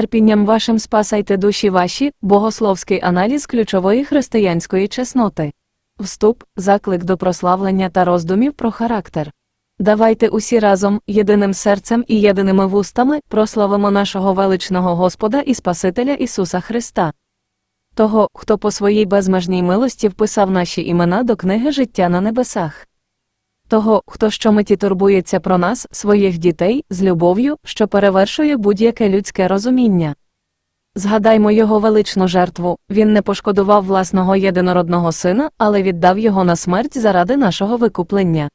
Терпінням вашим спасайте душі ваші, богословський аналіз ключової християнської чесноти. Вступ, заклик до прославлення та роздумів про характер. Давайте усі разом, єдиним серцем і єдиними вустами, прославимо нашого величного Господа і Спасителя Ісуса Христа. Того, хто по своїй безмежній милості вписав наші імена до книги життя на небесах. Того, хто щомиті турбується про нас, своїх дітей, з любов'ю, що перевершує будь-яке людське розуміння. Згадаймо його величну жертву він не пошкодував власного єдинородного сина, але віддав його на смерть заради нашого викуплення.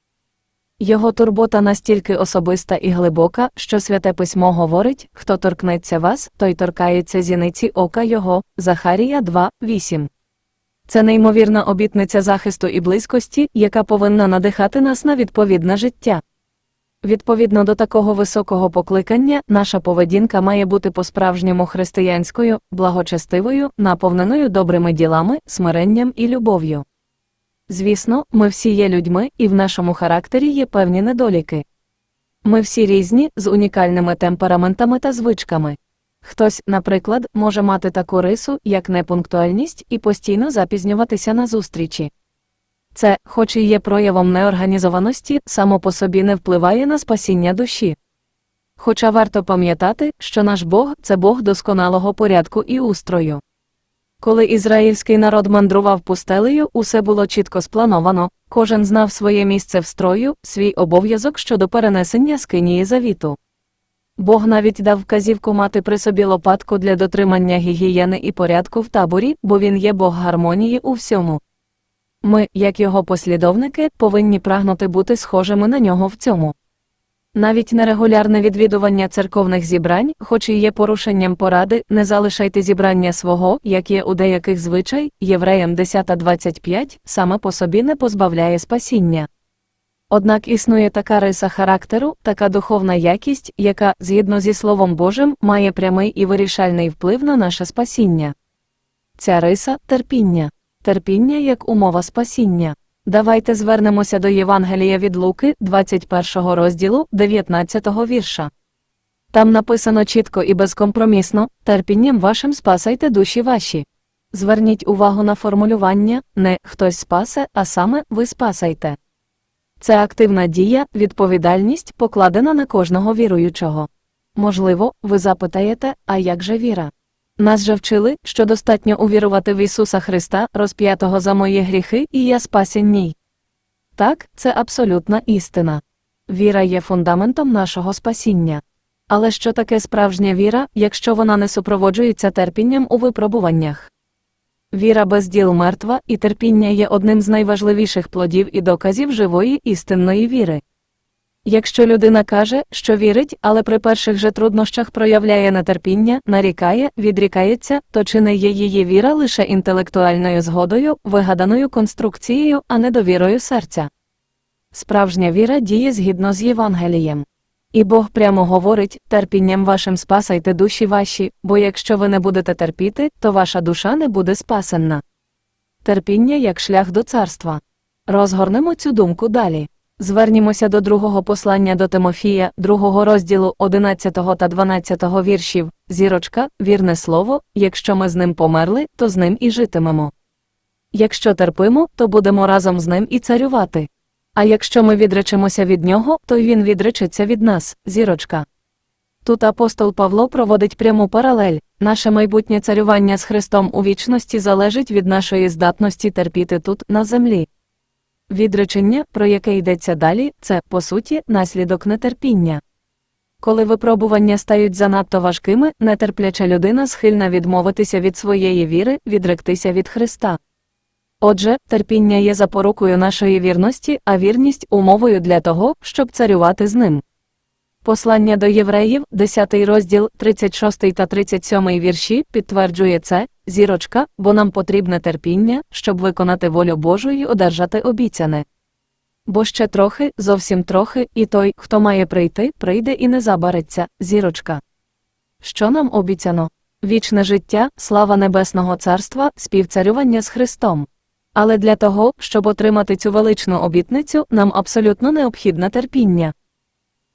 Його турбота настільки особиста і глибока, що святе письмо говорить хто торкнеться вас, той торкається зіниці ока його. Захарія 2, 8. Це неймовірна обітниця захисту і близькості, яка повинна надихати нас на відповідне життя. Відповідно до такого високого покликання, наша поведінка має бути по-справжньому християнською, благочестивою, наповненою добрими ділами, смиренням і любов'ю. Звісно, ми всі є людьми, і в нашому характері є певні недоліки. Ми всі різні, з унікальними темпераментами та звичками. Хтось, наприклад, може мати таку рису, як непунктуальність, і постійно запізнюватися на зустрічі. Це, хоч і є проявом неорганізованості, само по собі не впливає на спасіння душі. Хоча варто пам'ятати, що наш Бог це Бог досконалого порядку і устрою. Коли ізраїльський народ мандрував пустелею, усе було чітко сплановано, кожен знав своє місце в строю, свій обов'язок щодо перенесення скинії завіту. Бог навіть дав вказівку мати при собі лопатку для дотримання гігієни і порядку в таборі, бо він є Бог гармонії у всьому. Ми, як його послідовники, повинні прагнути бути схожими на нього в цьому. Навіть нерегулярне відвідування церковних зібрань, хоч і є порушенням поради, не залишайте зібрання свого, як є у деяких звичай, євреям 10.25, саме по собі не позбавляє спасіння. Однак існує така риса характеру, така духовна якість, яка, згідно зі Словом Божим, має прямий і вирішальний вплив на наше спасіння. Ця риса терпіння. Терпіння як умова спасіння. Давайте звернемося до Євангелія від Луки, 21 розділу, 19 вірша. Там написано чітко і безкомпромісно терпінням вашим спасайте душі ваші. Зверніть увагу на формулювання не хтось спасе, а саме ви спасайте. Це активна дія, відповідальність, покладена на кожного віруючого. Можливо, ви запитаєте, а як же віра? Нас же вчили, що достатньо увірувати в Ісуса Христа, розп'ятого за мої гріхи, і я спасен ній. Так, це абсолютна істина. Віра є фундаментом нашого спасіння. Але що таке справжня віра, якщо вона не супроводжується терпінням у випробуваннях? Віра без діл мертва, і терпіння є одним з найважливіших плодів і доказів живої істинної віри. Якщо людина каже, що вірить, але при перших же труднощах проявляє нетерпіння, нарікає, відрікається, то чи не є її віра лише інтелектуальною згодою, вигаданою конструкцією, а не довірою серця? Справжня віра діє згідно з Євангелієм. І Бог прямо говорить терпінням вашим спасайте душі ваші, бо якщо ви не будете терпіти, то ваша душа не буде спасенна. Терпіння як шлях до царства. Розгорнемо цю думку далі. Звернімося до другого послання до Тимофія, другого розділу 11 та 12 віршів. Зірочка, вірне слово, якщо ми з ним померли, то з ним і житимемо. Якщо терпимо, то будемо разом з ним і царювати. А якщо ми відречемося від нього, то й він відречеться від нас, зірочка. Тут апостол Павло проводить пряму паралель наше майбутнє царювання з Христом у вічності залежить від нашої здатності терпіти тут, на землі. Відречення, про яке йдеться далі, це, по суті, наслідок нетерпіння. Коли випробування стають занадто важкими, нетерпляча людина схильна відмовитися від своєї віри, відректися від Христа. Отже, терпіння є запорукою нашої вірності, а вірність умовою для того, щоб царювати з ним. Послання до євреїв, 10 розділ, 36 та 37 вірші, підтверджує це, зірочка, бо нам потрібне терпіння, щоб виконати волю Божу і одержати обіцяне. Бо ще трохи, зовсім трохи, і той, хто має прийти, прийде і не забариться, зірочка. Що нам обіцяно? Вічне життя, слава Небесного Царства, співцарювання з Христом. Але для того, щоб отримати цю величну обітницю, нам абсолютно необхідне терпіння.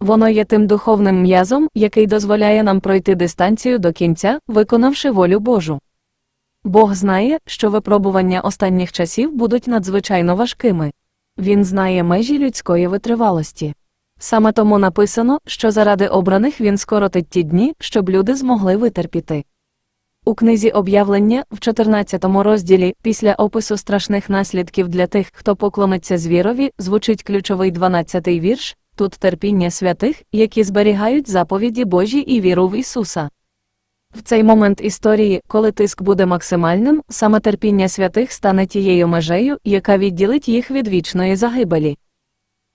Воно є тим духовним м'язом, який дозволяє нам пройти дистанцію до кінця, виконавши волю Божу. Бог знає, що випробування останніх часів будуть надзвичайно важкими. Він знає межі людської витривалості. Саме тому написано, що заради обраних він скоротить ті дні, щоб люди змогли витерпіти. У книзі об'явлення в 14 розділі після опису страшних наслідків для тих, хто поклониться звірові, звучить ключовий 12-й вірш тут терпіння святих, які зберігають заповіді Божі і віру в Ісуса. В цей момент історії, коли тиск буде максимальним, саме терпіння святих стане тією межею, яка відділить їх від вічної загибелі.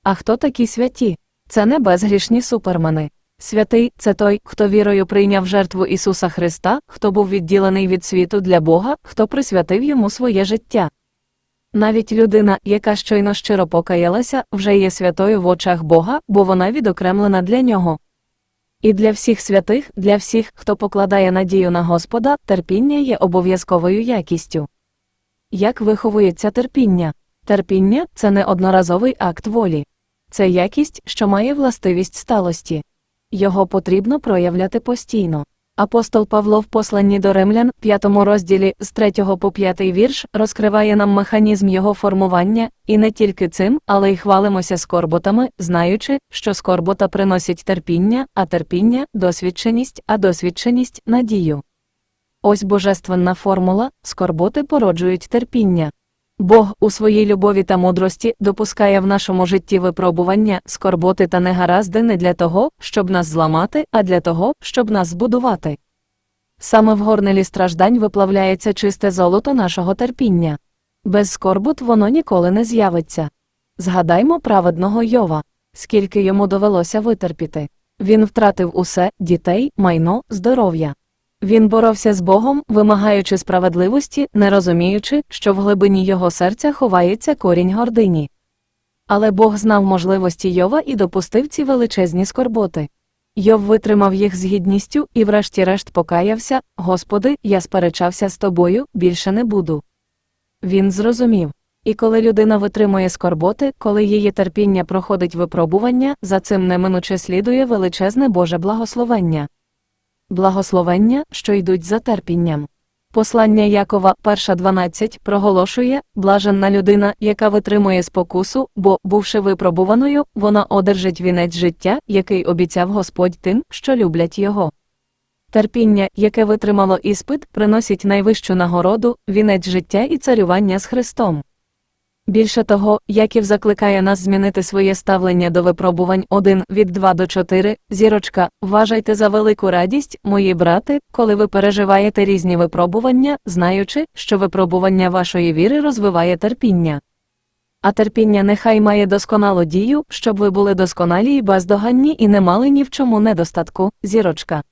А хто такі святі? Це не безгрішні супермени. Святий це той, хто вірою прийняв жертву Ісуса Христа, хто був відділений від світу для Бога, хто присвятив йому своє життя. Навіть людина, яка щойно щиро покаялася, вже є святою в очах Бога, бо вона відокремлена для нього. І для всіх святих, для всіх, хто покладає надію на Господа, терпіння є обов'язковою якістю. Як виховується терпіння? Терпіння це не одноразовий акт волі. Це якість, що має властивість сталості. Його потрібно проявляти постійно. Апостол Павло в посланні до римлян, 5 розділі з 3 по 5 вірш, розкриває нам механізм його формування, і не тільки цим, але й хвалимося скорботами, знаючи, що скорбота приносить терпіння, а терпіння досвідченість, а досвідченість надію. Ось божественна формула скорботи породжують терпіння. Бог у своїй любові та мудрості допускає в нашому житті випробування, скорботи та негаразди не для того, щоб нас зламати, а для того, щоб нас збудувати. Саме в горнелі страждань виплавляється чисте золото нашого терпіння. Без скорбут воно ніколи не з'явиться. Згадаймо праведного Йова, скільки йому довелося витерпіти. Він втратив усе дітей, майно, здоров'я. Він боровся з Богом, вимагаючи справедливості, не розуміючи, що в глибині його серця ховається корінь гордині. Але Бог знав можливості Йова і допустив ці величезні скорботи. Йов витримав їх з гідністю і, врешті-решт, покаявся Господи, я сперечався з тобою, більше не буду. Він зрозумів. І коли людина витримує скорботи, коли її терпіння проходить випробування, за цим неминуче слідує величезне Боже благословення благословення, що йдуть за терпінням. Послання Якова, 1.12, проголошує блаженна людина, яка витримує спокусу, бо, бувши випробуваною, вона одержить вінець життя, який обіцяв Господь тим, що люблять його. Терпіння, яке витримало іспит, приносить найвищу нагороду, вінець життя і царювання з Христом. Більше того, Яків закликає нас змінити своє ставлення до випробувань 1 від 2 до 4, зірочка, вважайте за велику радість, мої брати, коли ви переживаєте різні випробування, знаючи, що випробування вашої віри розвиває терпіння. А терпіння нехай має досконалу дію, щоб ви були досконалі і бездоганні і не мали ні в чому недостатку, зірочка.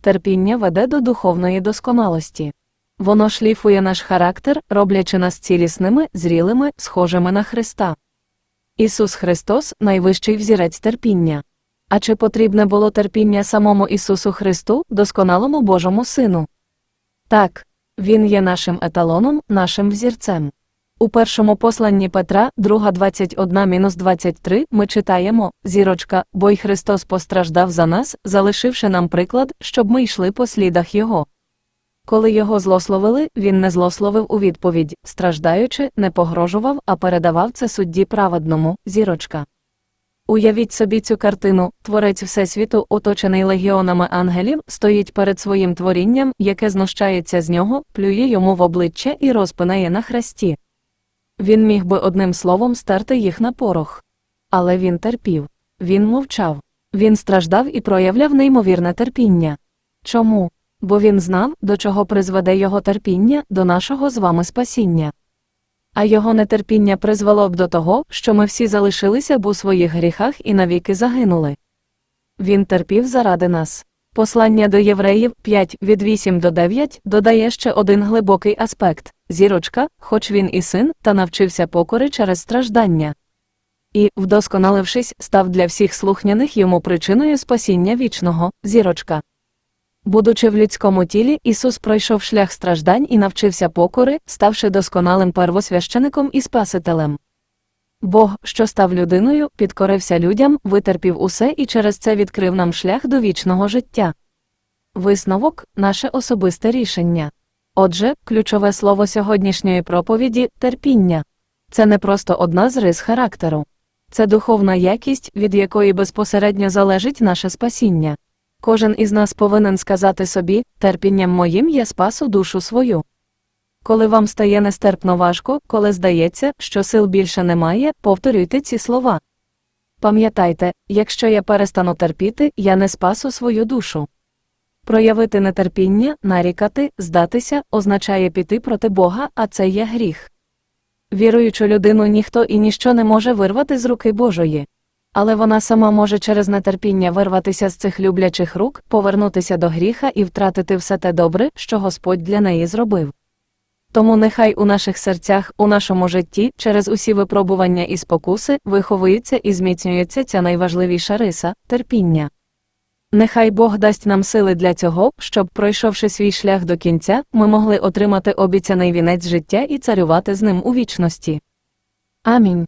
Терпіння веде до духовної досконалості. Воно шліфує наш характер, роблячи нас цілісними, зрілими, схожими на Христа. Ісус Христос найвищий взірець терпіння. А чи потрібне було терпіння самому Ісусу Христу, досконалому Божому Сину? Так, Він є нашим еталоном, нашим взірцем. У першому посланні Петра, 2.21-23, ми читаємо зірочка, бо й Христос постраждав за нас, залишивши нам приклад, щоб ми йшли по слідах Його. Коли його злословили, він не злословив у відповідь, страждаючи, не погрожував, а передавав це судді праведному, зірочка. Уявіть собі цю картину, творець Всесвіту, оточений легіонами ангелів, стоїть перед своїм творінням, яке знущається з нього, плює йому в обличчя і розпинає на хресті. Він міг би одним словом стерти їх на порох. Але він терпів, він мовчав, він страждав і проявляв неймовірне терпіння. Чому? Бо він знав, до чого призведе його терпіння, до нашого з вами спасіння. А його нетерпіння призвело б до того, що ми всі залишилися б у своїх гріхах і навіки загинули. Він терпів заради нас. Послання до євреїв 5 від 8 до 9 додає ще один глибокий аспект зірочка, хоч він і син, та навчився покори через страждання. І, вдосконалившись, став для всіх слухняних йому причиною спасіння вічного, зірочка. Будучи в людському тілі, Ісус пройшов шлях страждань і навчився покори, ставши досконалим первосвящеником і Спасителем. Бог, що став людиною, підкорився людям, витерпів усе і через це відкрив нам шлях до вічного життя. Висновок наше особисте рішення. Отже, ключове слово сьогоднішньої проповіді терпіння. Це не просто одна з рис характеру. Це духовна якість, від якої безпосередньо залежить наше спасіння. Кожен із нас повинен сказати собі, терпінням моїм я спасу душу свою. Коли вам стає нестерпно важко, коли здається, що сил більше немає, повторюйте ці слова. Пам'ятайте, якщо я перестану терпіти, я не спасу свою душу. Проявити нетерпіння, нарікати, здатися означає піти проти Бога, а це є гріх. Віруючу людину ніхто і ніщо не може вирвати з руки Божої. Але вона сама може через нетерпіння вирватися з цих люблячих рук, повернутися до гріха і втратити все те добре, що Господь для неї зробив. Тому нехай у наших серцях, у нашому житті, через усі випробування і спокуси, виховується і зміцнюється ця найважливіша риса терпіння. Нехай Бог дасть нам сили для цього, щоб, пройшовши свій шлях до кінця, ми могли отримати обіцяний вінець життя і царювати з ним у вічності. Амінь.